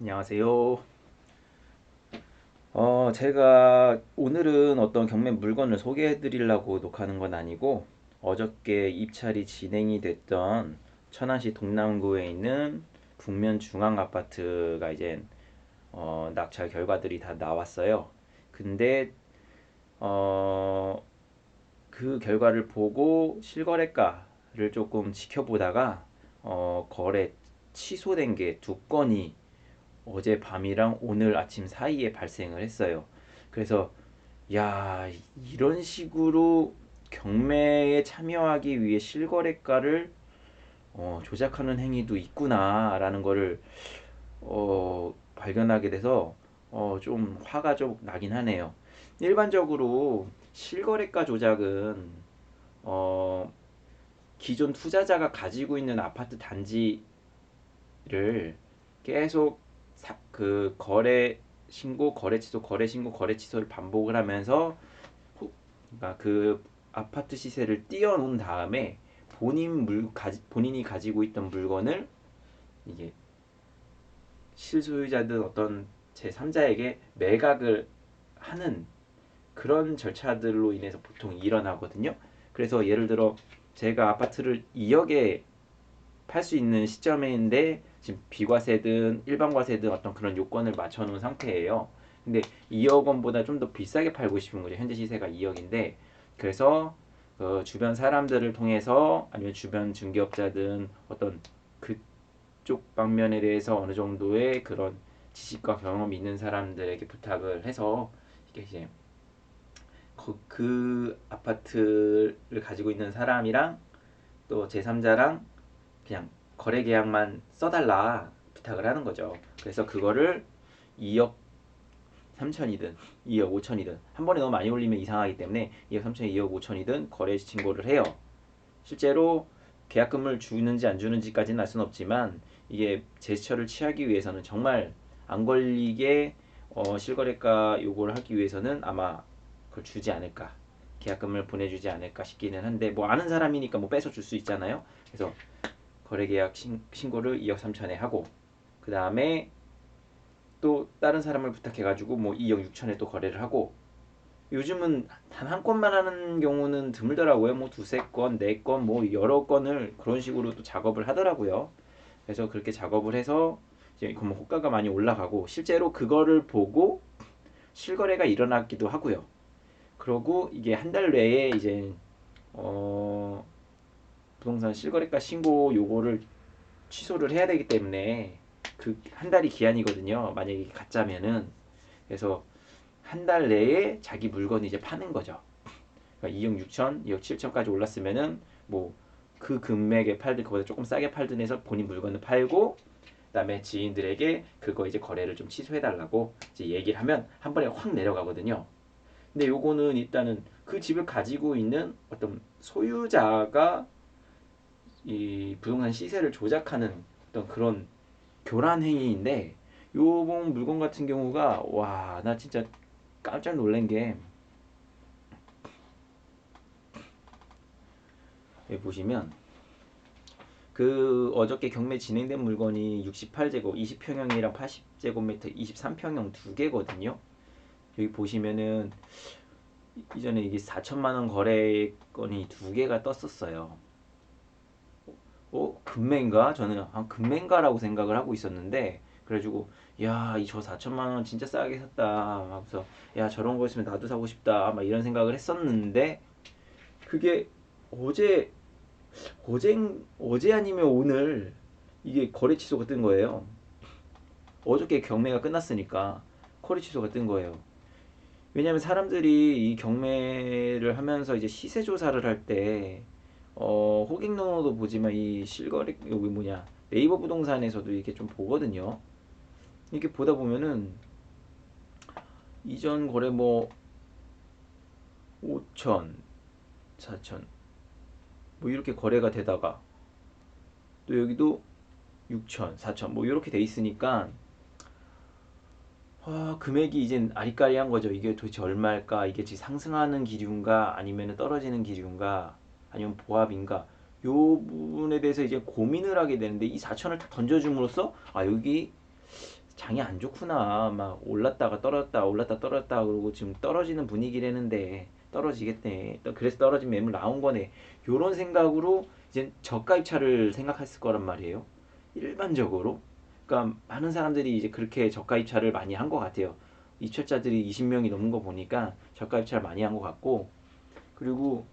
안녕하세요. 어, 제가 오늘은 어떤 경매 물건을 소개해 드리려고 녹화하는 건 아니고 어저께 입찰이 진행이 됐던 천안시 동남구에 있는 북면 중앙 아파트가 이제 어, 낙찰 결과들이 다 나왔어요. 근데 어, 그 결과를 보고 실거래가를 조금 지켜보다가 어, 거래 취소된 게 두 건이 어제 밤이랑 오늘 아침 사이에 발생을 했어요. 그래서 야, 이런 식으로 경매에 참여하기 위해 실거래가를 어, 조작하는 행위도 있구나라는 거를 어, 발견하게 돼서 어, 좀 화가 좀 나긴 하네요. 일반적으로 실거래가 조작은 어, 기존 투자자가 가지고 있는 아파트 단지를 계속 사, 그 거래 신고, 거래 취소, 거래 신고, 거래 취소를 반복을 하면서 호, 그러니까 그 아파트 시세를 띄워놓은 다음에 본인 물 가지, 본인이 가지고 있던 물건을 이게 실소유자든 어떤 제3자에게 매각을 하는 그런 절차들로 인해서 보통 일어나거든요. 그래서 예를 들어 제가 아파트를 2억에 팔 수 있는 시점인데 지금 비과세든 일반과세든 어떤 그런 요건을 맞춰놓은 상태예요. 근데 2억 원보다 좀 더 비싸게 팔고 싶은 거죠. 현재 시세가 2억인데 그래서 그 주변 사람들을 통해서 아니면 주변 중개업자든 어떤 그쪽 방면에 대해서 어느 정도의 그런 지식과 경험이 있는 사람들에게 부탁을 해서 이게 이제 그, 그 아파트를 가지고 있는 사람이랑 또 제3자랑 그냥 거래 계약만 써달라 부탁을 하는 거죠. 그래서 그거를 2억 3천이든 2억 5천이든 한 번에 너무 많이 올리면 이상하기 때문에 2억 3천, 2억 5천이든 거래 신고를 해요. 실제로 계약금을 주는지 안 주는지까지는 알 수는 없지만 이게 제스처를 취하기 위해서는 정말 안 걸리게 어, 실거래가 요구를 하기 위해서는 아마 그걸 주지 않을까 계약금을 보내주지 않을까 싶기는 한데 뭐 아는 사람이니까 뭐 뺏어 줄 수 있잖아요. 그래서 거래계약 신, 고를 2억 3천에 하고 그 다음에 또 다른 사람을 부탁해가지고 뭐 2억 6천에 또 거래를 하고 요즘은 단 한 건만 하는 경우는 드물더라고요. 뭐 두세 건, 네 건, 뭐 여러 건을 그런 식으로 또 작업을 하더라고요. 그래서 그렇게 작업을 해서 이제 그럼 호가가 많이 올라가고 실제로 그거를 보고 실거래가 일어났기도 하고요. 그러고 이게 한 달 내에 이제 어 부동산 실거래가 신고 요거를 취소를 해야 되기 때문에 그 한 달이 기한이거든요. 만약에 가짜면은 그래서 한 달 내에 자기 물건을 이제 파는 거죠. 그러니까 2억 6천, 2억 7천까지 올랐으면은 뭐 그 금액에 팔든 그보다 조금 싸게 팔든 해서 본인 물건을 팔고 그다음에 지인들에게 그거 이제 거래를 좀 취소해 달라고 이제 얘기를 하면 한 번에 확 내려가거든요. 근데 요거는 일단은 그 집을 가지고 있는 어떤 소유자가 이 부동산 시세를 조작하는 어떤 그런 교란 행위인데 요번 물건 같은 경우가 와 나 진짜 깜짝 놀란 게 여기 보시면 그 어저께 경매 진행된 물건이 68제곱 20평형이랑 80제곱미터 23평형 두 개거든요. 여기 보시면은 이전에 이게 4천만 원 거래건이 두 개가 떴었어요. 어 금매인가? 저는 한 금매인가라고 생각을 하고 있었는데 그래가지고 야 이 저 4천만 원 진짜 싸게 샀다 하면서 야 저런 거 있으면 나도 사고 싶다 막 이런 생각을 했었는데 그게 어제 어제 어제 아니면 오늘 이게 거래 취소가 뜬 거예요. 어저께 경매가 끝났으니까 거래 취소가 뜬 거예요. 왜냐하면 사람들이 이 경매를 하면서 이제 시세 조사를 할때 어, 호갱노노도 보지만 이 실거래 여기 뭐냐 네이버 부동산에서도 이렇게 좀 보거든요. 이렇게 보다 보면은 이전 거래 뭐 5천, 4천 뭐 이렇게 거래가 되다가 또 여기도 6천, 4천 뭐 이렇게 돼 있으니까 아, 금액이 이젠 아리까리한 거죠. 이게 도대체 얼마일까? 이게 지금 상승하는 기류인가? 아니면 떨어지는 기류인가? 아니면 보합인가? 요 부분에 대해서 이제 고민을 하게 되는데 이 4천을 딱 던져줌으로써 아 여기 장이 안 좋구나. 막 올랐다가 떨어졌다 올랐다 떨어졌다 그러고 지금 떨어지는 분위기라는데 떨어지겠네. 그래서 떨어진 매물 나온 거네. 요런 생각으로 이제 저가입차를 생각했을 거란 말이에요. 일반적으로. 그러니까 많은 사람들이 이제 그렇게 저가입차를 많이 한 것 같아요. 입찰자들이 20명이 넘는 거 보니까 저가입차를 많이 한 것 같고. 그리고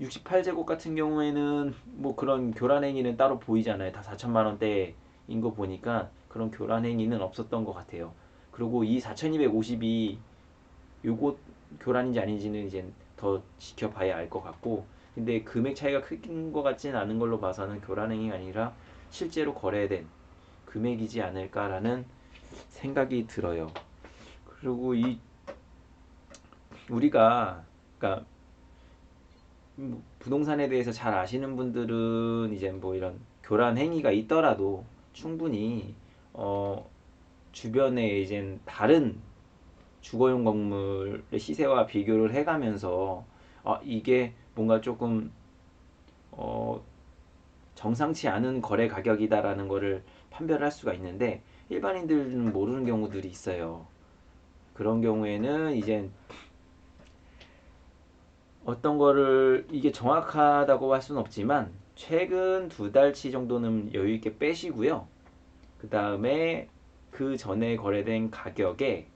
68제곱 같은 경우에는 뭐 그런 교란 행위는 따로 보이잖아요. 다 4천만 원대인 거 보니까 그런 교란 행위는 없었던 것 같아요. 그리고 이 4,250이 요곳 교란인지 아닌지는 이제 더 지켜봐야 알 것 같고 근데 금액 차이가 큰 것 같지는 않은 걸로 봐서는 교란 행위가 아니라 실제로 거래된 금액이지 않을까라는 생각이 들어요. 그리고 이 우리가 그러니까 뭐 부동산에 대해서 잘 아시는 분들은 이제 뭐 이런 교란 행위가 있더라도 충분히 어 주변에 이제 다른 주거용 건물의 시세와 비교를 해가면서 아 이게 뭔가 조금 어 정상치 않은 거래 가격이다라는 거를 판별할 수가 있는데 일반인들은 모르는 경우들이 있어요. 그런 경우에는 이제 어떤 거를 이게 정확하다고 할 수는 없지만 최근 두 달치 정도는 여유 있게 빼시고요. 그 다음에 그 전에 거래된 가격에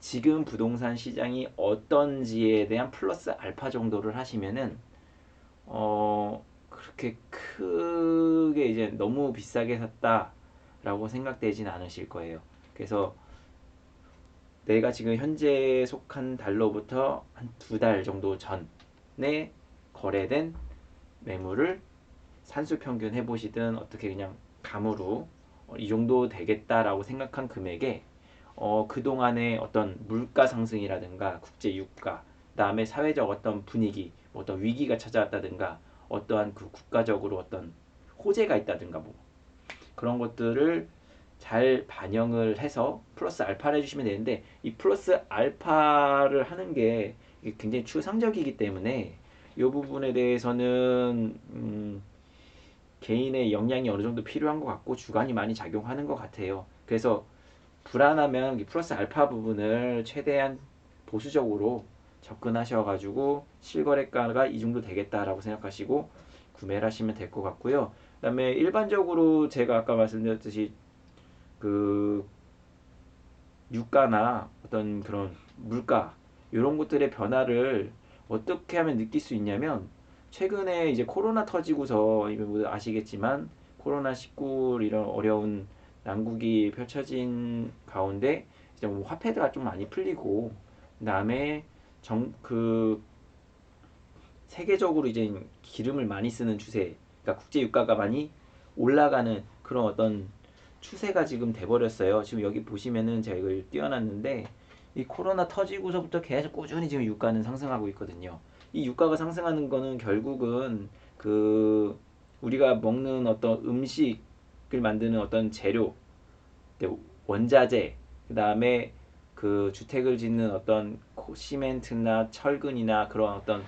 지금 부동산 시장이 어떤지에 대한 플러스 알파 정도를 하시면은 어 그렇게 크게 이제 너무 비싸게 샀다라고 생각되진 않으실 거예요. 그래서 내가 지금 현재 속한 달로부터 한 두 달 정도 전 에 거래된 매물을 산수 평균 해보시든 어떻게 그냥 감으로 어, 이 정도 되겠다라고 생각한 금액에 어, 그동안의 어떤 물가 상승이라든가 국제 유가 다음에 사회적 어떤 분위기 뭐 어떤 위기가 찾아왔다든가 어떠한 그 국가적으로 어떤 호재가 있다든가 뭐 그런 것들을 잘 반영을 해서 플러스 알파를 해주시면 되는데 이 플러스 알파를 하는 게 굉장히 추상적이기 때문에 이 부분에 대해서는 음, 개인의 역량이 어느 정도 필요한 것 같고 주관이 많이 작용하는 것 같아요. 그래서 불안하면 이 플러스 알파 부분을 최대한 보수적으로 접근하셔가지고 실거래가가 이 정도 되겠다라고 생각하시고 구매를 하시면 될 것 같고요. 그 다음에 일반적으로 제가 아까 말씀드렸듯이 그 유가나 어떤 그런 물가 이런 것들의 변화를 어떻게 하면 느낄 수 있냐면 최근에 이제 코로나 터지고서 모두 아시겠지만 코로나 19 이런 어려운 난국이 펼쳐진 가운데 이제 뭐 화폐가 좀 많이 풀리고 그다음에 정 그 세계적으로 이제 기름을 많이 쓰는 추세 그러니까 국제 유가가 많이 올라가는 그런 어떤 추세가 지금 돼버렸어요. 지금 여기 보시면은 제가 이걸 띄워놨는데 이 코로나 터지고서부터 계속 꾸준히 지금 유가는 상승하고 있거든요. 이 유가가 상승하는 거는 결국은 그 우리가 먹는 어떤 음식을 만드는 어떤 재료, 원자재, 그 다음에 그 주택을 짓는 어떤 시멘트나 철근이나 그런 어떤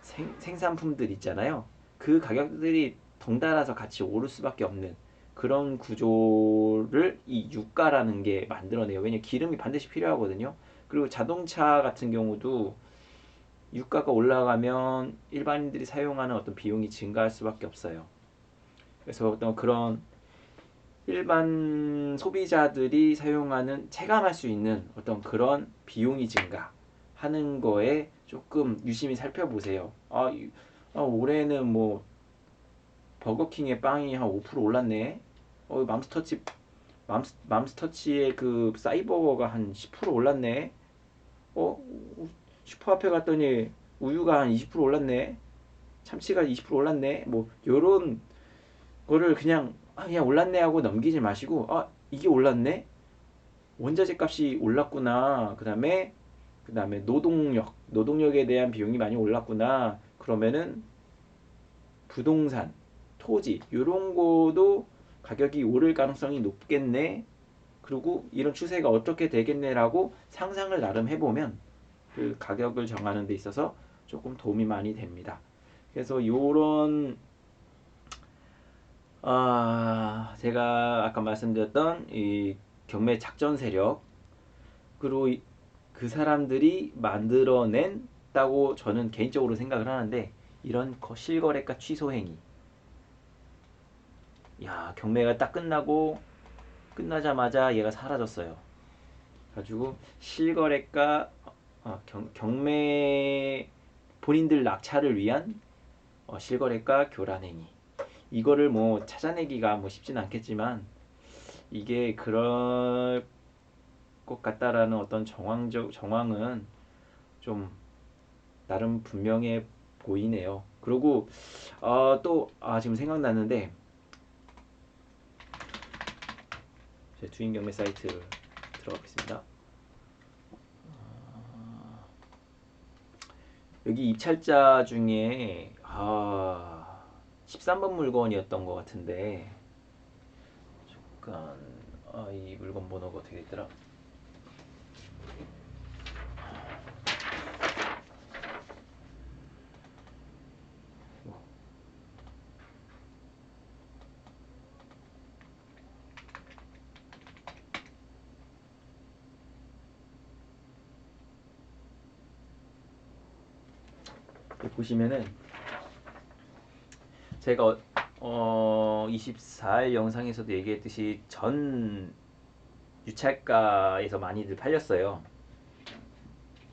생, 생산품들 있잖아요. 그 가격들이 덩달아서 같이 오를 수밖에 없는 그런 구조를 이 유가라는 게 만들어내요. 왜냐 기름이 반드시 필요하거든요. 그리고 자동차 같은 경우도 유가가 올라가면 일반인들이 사용하는 어떤 비용이 증가할 수밖에 없어요. 그래서 어떤 그런 일반 소비자들이 사용하는 체감할 수 있는 어떤 그런 비용이 증가하는 거에 조금 유심히 살펴보세요. 아, 아 올해는 뭐 버거킹의 빵이 한 5% 올랐네. 어, 맘스터치 맘스, 맘스터치의 그 사이버거가 한 10% 올랐네. 어? 슈퍼 앞에 갔더니 우유가 한 20% 올랐네. 참치가 20% 올랐네. 뭐 요런 거를 그냥 아, 그냥 올랐네 하고 넘기지 마시고 아, 이게 올랐네. 원자재 값이 올랐구나. 그다음에 그다음에 노동력, 노동력에 대한 비용이 많이 올랐구나. 그러면은 부동산, 토지 요런 거도 가격이 오를 가능성이 높겠네. 그리고 이런 추세가 어떻게 되겠네라고 상상을 나름 해보면 그 가격을 정하는 데 있어서 조금 도움이 많이 됩니다. 그래서 요런 아 제가 아까 말씀드렸던 이 경매 작전 세력 그리고 그 사람들이 만들어낸다고 저는 개인적으로 생각을 하는데 이런 실거래가 취소 행위 야 경매가 딱 끝나고 끝나자마자 얘가 사라졌어요 가지고 실거래가 어, 경, 경매 본인들 낙찰을 위한 어, 실거래가 교란행위 이거를 뭐 찾아내기가 뭐 쉽지는 않겠지만 이게 그럴 것 같다라는 어떤 정황적 정황은 좀 나름 분명해 보이네요. 그리고 어, 또아 지금 생각났는데 제 주인 경매 사이트 들어가 보겠습니다. 아, 여기 입찰자 중에 아 13번 물건이었던 것 같은데 잠깐 아, 이 물건 번호가 어떻게 됐더라? 보시면은 제가 어 24일 영상에서도 얘기했듯이 전 유찰가에서 많이들 팔렸어요.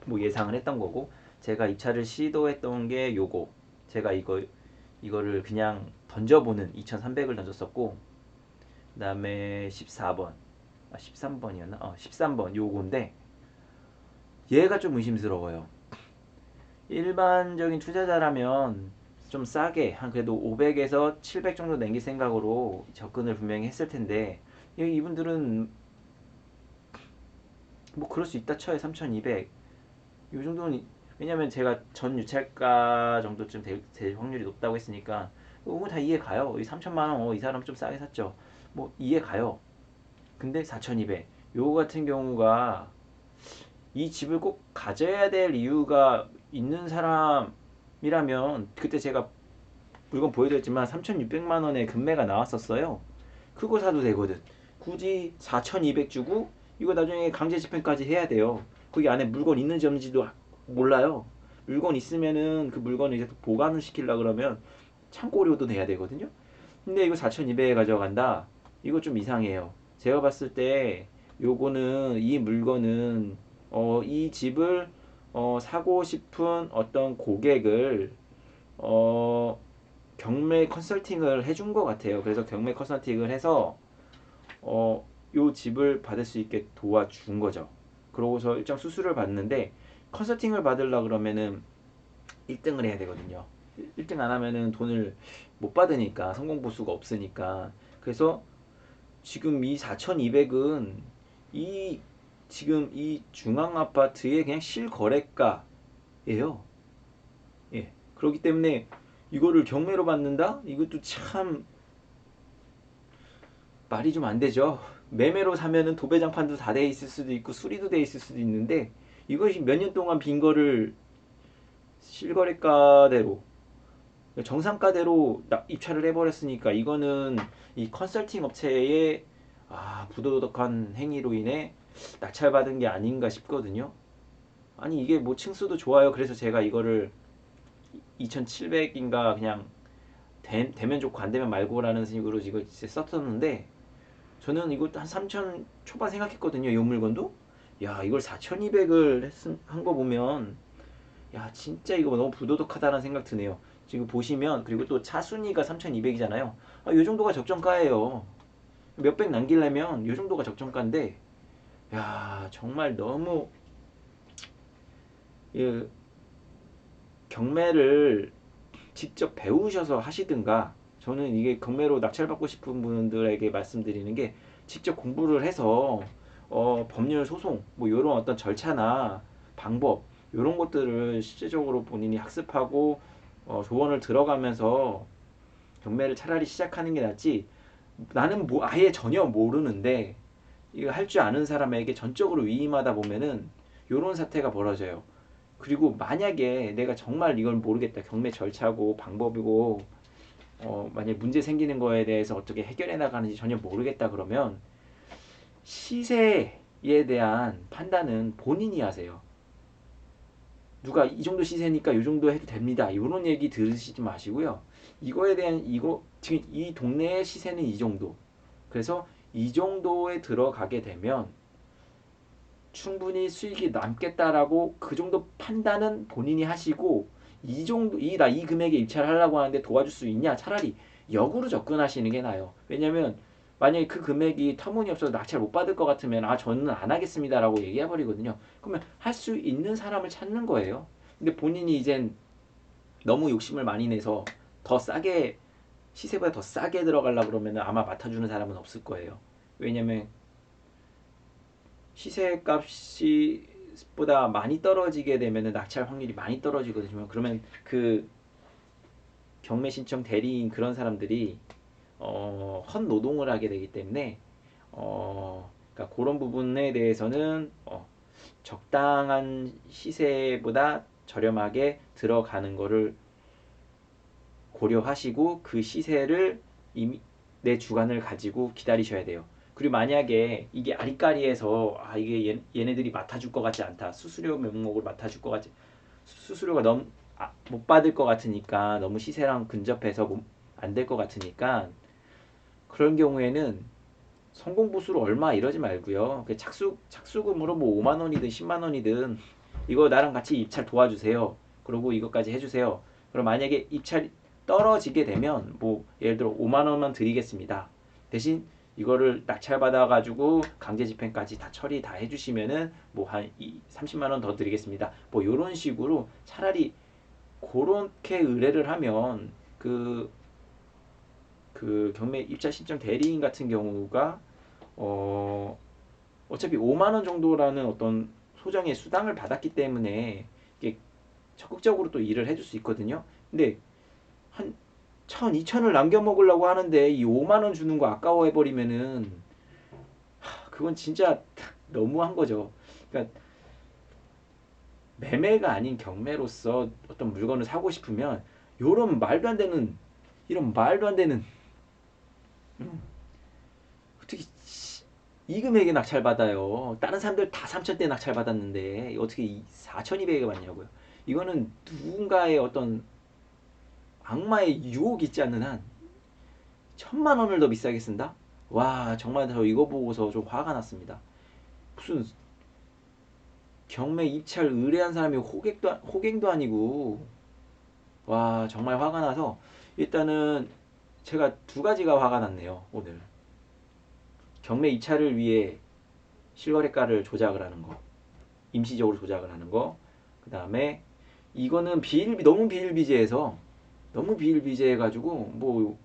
뭐 예상을 했던 거고 제가 입찰을 시도했던 게 요거 제가 이거 이거를 그냥 던져보는 2300을 던졌었고 그 다음에 14번 아 13번이었나? 어 13번 요건데 얘가 좀 의심스러워요. 일반적인 투자자라면 좀 싸게 한 그래도 500에서 700 정도 남길 생각으로 접근을 분명히 했을 텐데 이분들은 뭐 그럴 수 있다 쳐요 3200 이 정도는 왜냐면 제가 전 유찰가 정도쯤 될, 될 확률이 높다고 했으니까 이거 다 이해 가요. 이 3천만원 어, 이 사람 좀 싸게 샀죠. 뭐 이해 가요. 근데 4200 요거 같은 경우가 이 집을 꼭 가져야 될 이유가 있는 사람이라면 그때 제가 물건 보여드렸지만 3,600만 원의 금매가 나왔었어요. 그거 사도 되거든. 굳이 4,200 주고 이거 나중에 강제 집행까지 해야 돼요. 거기 안에 물건 있는지 없는지도 몰라요. 물건 있으면은 그 물건을 이제 보관을 시키려 그러면 창고료도 내야 되거든요. 근데 이거 4,200에 가져간다. 이거 좀 이상해요. 제가 봤을 때 요거는 이 물건은 어, 이 집을 어, 사고 싶은 어떤 고객을 어, 경매 컨설팅을 해준 것 같아요. 그래서 경매 컨설팅을 해서 어, 요 집을 받을 수 있게 도와준 거죠. 그러고서 일정 수수료를 받는데 컨설팅을 받으려 그러면은 1등을 해야 되거든요. 1등 안 하면은 돈을 못 받으니까 성공 보수가 없으니까 그래서 지금 이 4,200은 이 지금 이 중앙 아파트의 그냥 실거래가예요. 예. 그렇기 때문에 이거를 경매로 받는다? 이것도 참 말이 좀 안 되죠. 매매로 사면은 도배장판도 다 돼 있을 수도 있고 수리도 돼 있을 수도 있는데 이것이 몇 년 동안 빈 거를 실거래가대로 정상가대로 입찰을 해버렸으니까 이거는 이 컨설팅 업체의 아, 부도덕한 행위로 인해 낙찰받은 게 아닌가 싶거든요. 아니 이게 뭐 층수도 좋아요. 그래서 제가 이거를 2700인가 그냥 되, 면 좋고 안 되면 말고라는 식으로 이거 썼었는데 저는 이거 한3000 초반 생각했거든요. 이 물건도. 야 이걸 4200을 한 거 보면 야 진짜 이거 너무 부도덕하다는 생각 드네요. 지금 보시면 그리고 또 차순위가 3200이잖아요. 아, 이 정도가 적정가예요. 몇백 남기려면 이 정도가 적정가인데 야 정말 너무 이 경매를 직접 배우셔서 하시든가 저는 이게 경매로 낙찰받고 싶은 분들에게 말씀드리는 게 직접 공부를 해서 어, 법률 소송 뭐 이런 어떤 절차나 방법 이런 것들을 실제적으로 본인이 학습하고 어, 조언을 들어가면서 경매를 차라리 시작하는 게 낫지 나는 뭐 아예 전혀 모르는데 이거 할 줄 아는 사람에게 전적으로 위임하다 보면은 요런 사태가 벌어져요. 그리고 만약에 내가 정말 이걸 모르겠다. 경매 절차고 방법이고 어, 만약 문제 생기는 거에 대해서 어떻게 해결해 나가는지 전혀 모르겠다 그러면 시세에 대한 판단은 본인이 하세요. 누가 이 정도 시세니까 이 정도 해도 됩니다. 이런 얘기 들으시지 마시고요. 이거에 대한 이거 지금 이 동네의 시세는 이 정도. 그래서 이 정도에 들어가게 되면 충분히 수익이 남겠다라고 그 정도 판단은 본인이 하시고 이 정도 이 나 이 금액에 입찰을 하려고 하는데 도와줄 수 있냐? 차라리 역으로 접근하시는 게 나아요. 왜냐면 만약에 그 금액이 터무니없어서 낙찰 못 받을 것 같으면 아 저는 안 하겠습니다라고 얘기해 버리거든요. 그러면 할 수 있는 사람을 찾는 거예요. 근데 본인이 이젠 너무 욕심을 많이 내서 더 싸게 시세보다 더 싸게 들어가려 그러면 아마 맡아주는 사람은 없을 거예요. 왜냐면 시세값이 보다 많이 떨어지게 되면 낙찰 확률이 많이 떨어지거든요. 그러면 그 경매 신청 대리인 그런 사람들이 어, 헛 노동을 하게 되기 때문에 어, 그러니까 그런 부분에 대해서는 어, 적당한 시세보다 저렴하게 들어가는 거를 고려하시고 그 시세를 이미 내 주관을 가지고 기다리셔야 돼요. 그리고 만약에 이게 아리까리해서 아 이게 얘, 얘네들이 맡아줄 것 같지 않다. 수수료 명목을 맡아줄 것 같지 수수료가 너무 아, 못 받을 것 같으니까 너무 시세랑 근접해서 안 될 것 같으니까 그런 경우에는 성공 보수로 얼마 이러지 말고요. 그 착수 착수금으로 뭐 5만 원이든 10만 원이든 이거 나랑 같이 입찰 도와주세요. 그리고 이것까지 해주세요. 그럼 만약에 입찰 떨어지게 되면 뭐 예를 들어 5만 원만 드리겠습니다 대신 이거를 낙찰받아 가지고 강제 집행까지 다 처리 다 해주시면은 뭐 한 30만 원 더 드리겠습니다. 뭐 이런 식으로 차라리 그렇게 의뢰를 하면 그, 그 경매 입찰 신청 대리인 같은 경우가 어 어차피 5만 원 정도라는 어떤 소정의 수당을 받았기 때문에 이게 적극적으로 또 일을 해줄 수 있거든요. 근데 한 천, 이천을 남겨 먹으려고 하는데 이 5만 원 주는 거 아까워해 버리면은 그건 진짜 너무한 거죠. 그러니까 매매가 아닌 경매로서 어떤 물건을 사고 싶으면 요런 말도 안 되는 이런 말도 안 되는 음, 어떻게 이 금액에 낙찰 받아요. 다른 사람들 다 3천대 낙찰 받았는데 어떻게 4,200에 받냐고요. 이거는 누군가의 어떤 악마의 유혹이 있지 않는 한 천만 원을 더 비싸게 쓴다? 와 정말 저 이거 보고서 좀 화가 났습니다. 무슨 경매 입찰 의뢰한 사람이 호객도 호갱도 아니고 와 정말 화가 나서 일단은 제가 두 가지가 화가 났네요 오늘 경매 입찰을 위해 실거래가를 조작을 하는 거 임시적으로 조작을 하는 거그 다음에 이거는 비일비 너무 비일비재해서 너무 비일비재해가지고 뭐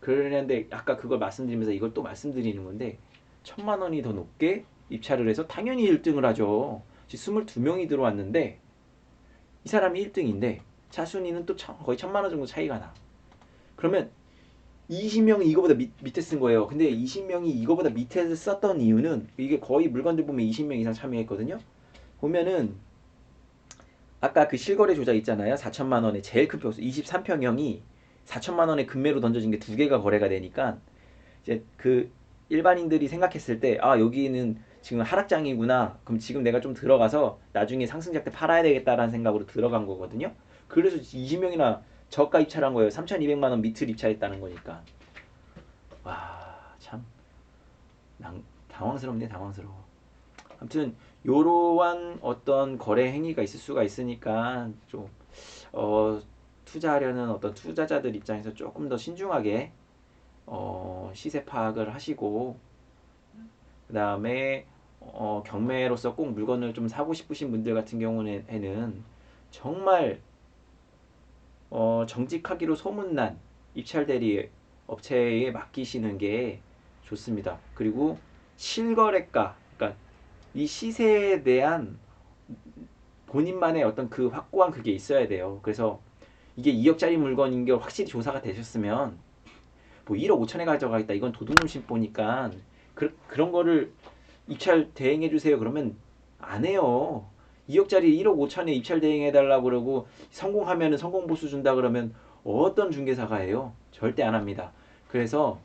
그러는데 아까 그걸 말씀드리면서 이걸 또 말씀드리는 건데 천만 원이 더 높게 입찰을 해서 당연히 1등을 하죠. 지금 22명이 들어왔는데 이 사람이 1등인데 차순위는 또 거의 천만 원 정도 차이가 나. 그러면 20명이 이거보다 밑, 밑에 쓴 거예요. 근데 20명이 이거보다 밑에 썼던 이유는 이게 거의 물건들 보면 20명 이상 참여했거든요. 보면은 아까 그 실거래 조작 있잖아요. 4천만 원에 제일 큰 평수 23평형이 4천만 원에 금매로 던져진 게 두 개가 거래가 되니까 이제 그 일반인들이 생각했을 때 아 여기는 지금 하락장이구나. 그럼 지금 내가 좀 들어가서 나중에 상승작 때 팔아야 되겠다라는 생각으로 들어간 거거든요. 그래서 20명이나 저가 입찰한 거예요. 3,200만 원 밑을 입찰했다는 거니까. 와, 참 당황스럽네, 당황스러워. 아무튼 요러한 어떤 거래 행위가 있을 수가 있으니까 좀 어, 투자하려는 어떤 투자자들 입장에서 조금 더 신중하게 어, 시세 파악을 하시고 그 다음에 어, 경매로서 꼭 물건을 좀 사고 싶으신 분들 같은 경우에는 정말 어, 정직하기로 소문난 입찰 대리 업체에 맡기시는 게 좋습니다. 그리고 실거래가 이 시세에 대한 본인만의 어떤 그 확고한 그게 있어야 돼요. 그래서 이게 2억짜리 물건인 게 확실히 조사가 되셨으면 뭐 1억 5천에 가져가겠다. 이건 도둑놈 심보니까 그, 그런 거를 입찰 대행해 주세요. 그러면 안 해요. 2억짜리 1억 5천에 입찰 대행해 달라고 그러고 성공하면은 성공 보수 준다 그러면 어떤 중개사가 해요? 절대 안 합니다. 그래서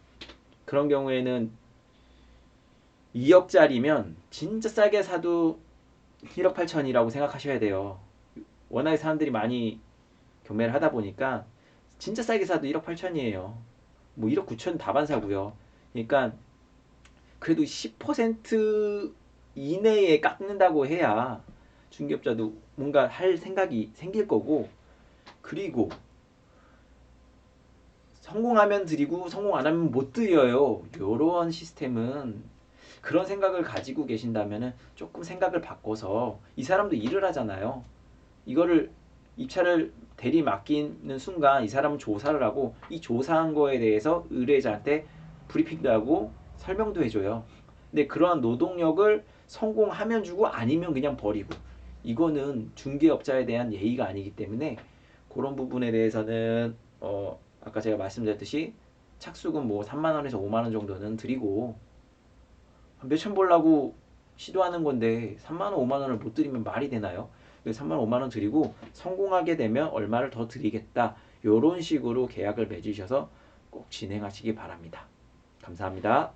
그런 경우에는 2억짜리면 진짜 싸게 사도 1억 8천이라고 생각하셔야 돼요. 워낙에 사람들이 많이 경매를 하다 보니까 진짜 싸게 사도 1억 8천이에요. 뭐 1억 9천 다반 사고요. 그러니까 그래도 10% 이내에 깎는다고 해야 중개업자도 뭔가 할 생각이 생길 거고 그리고 성공하면 드리고 성공 안 하면 못 드려요. 요런 시스템은 그런 생각을 가지고 계신다면은 조금 생각을 바꿔서 이 사람도 일을 하잖아요. 이거를 입찰을 대리 맡기는 순간 이 사람은 조사를 하고 이 조사한 거에 대해서 의뢰자한테 브리핑도 하고 설명도 해줘요. 근데 그러한 노동력을 성공하면 주고 아니면 그냥 버리고 이거는 중개업자에 대한 예의가 아니기 때문에 그런 부분에 대해서는 어 아까 제가 말씀드렸듯이 착수금 뭐 3만 원에서 5만 원 정도는 드리고 몇천 벌라고 시도하는 건데 3만 원, 5만 원을 못 드리면 말이 되나요? 3만 원, 5만 원 드리고 성공하게 되면 얼마를 더 드리겠다. 요런 식으로 계약을 맺으셔서 꼭 진행하시기 바랍니다. 감사합니다.